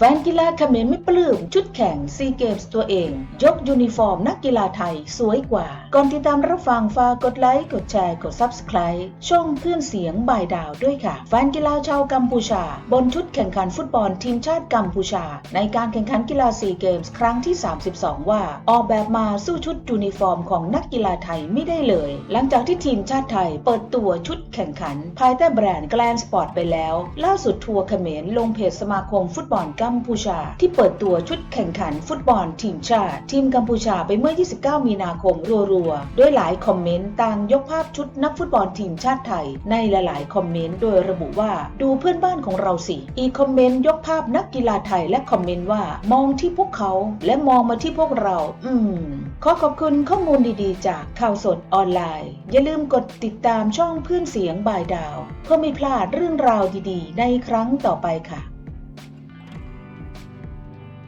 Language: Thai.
แฟนกีฬาเขมรไม่ปลื้มชุดแข่งซีเกมส์ตัวเอง ยกยูนิฟอร์มนักกีฬาไทยสวยกว่า ก่อนติดตามรับฟังฝากกดไลค์ กดแชร์ กด Subscribe ช่องเพื่อนเสียงบ่ายดาวด้วยค่ะ แฟนกีฬาชาวกัมพูชา บนชุดแข่งขันฟุตบอลทีมชาติกัมพูชา ในการแข่งขันกีฬาซีเกมส์ครั้งที่ 32 ว่า ออกแบบมาสู้ชุดยูนิฟอร์มของนักกีฬาไทยไม่ได้เลย หลังจากที่ทีมชาติไทยเปิดตัวชุดแข่งขัน ภายใต้แบรนด์แกลนสปอร์ตไปแล้ว ล่าสุดทัวร์เขมรลงเพจสมาคมฟุตบอลกักัมพูชา ที่เปิดตัวชุดแข่งขันฟุตบอลทีมชาติ ทีมกัมพูชาไปเมื่อ 29 มีนาคมรัวๆ ด้วยหลายคอมเมนต์ต่างยกภาพชุดนักฟุตบอลทีมชาติไทย ในหลายๆ คอมเมนต์โดยระบุว่าดูเพื่อนบ้านของเราสิ อีกคอมเมนต์ยกภาพนักกีฬาไทยและคอมเมนต์ว่ามองที่พวกเขาและมองมาที่พวกเรา อืม ขอขอบคุณข้อมูลดีๆ จากข่าวสดออนไลน์ อย่าลืมกดติดตามช่องเพื่อนเสียงบายดาว เพื่อไม่พลาดเรื่องราวดีๆ ในครั้งต่อไปค่ะ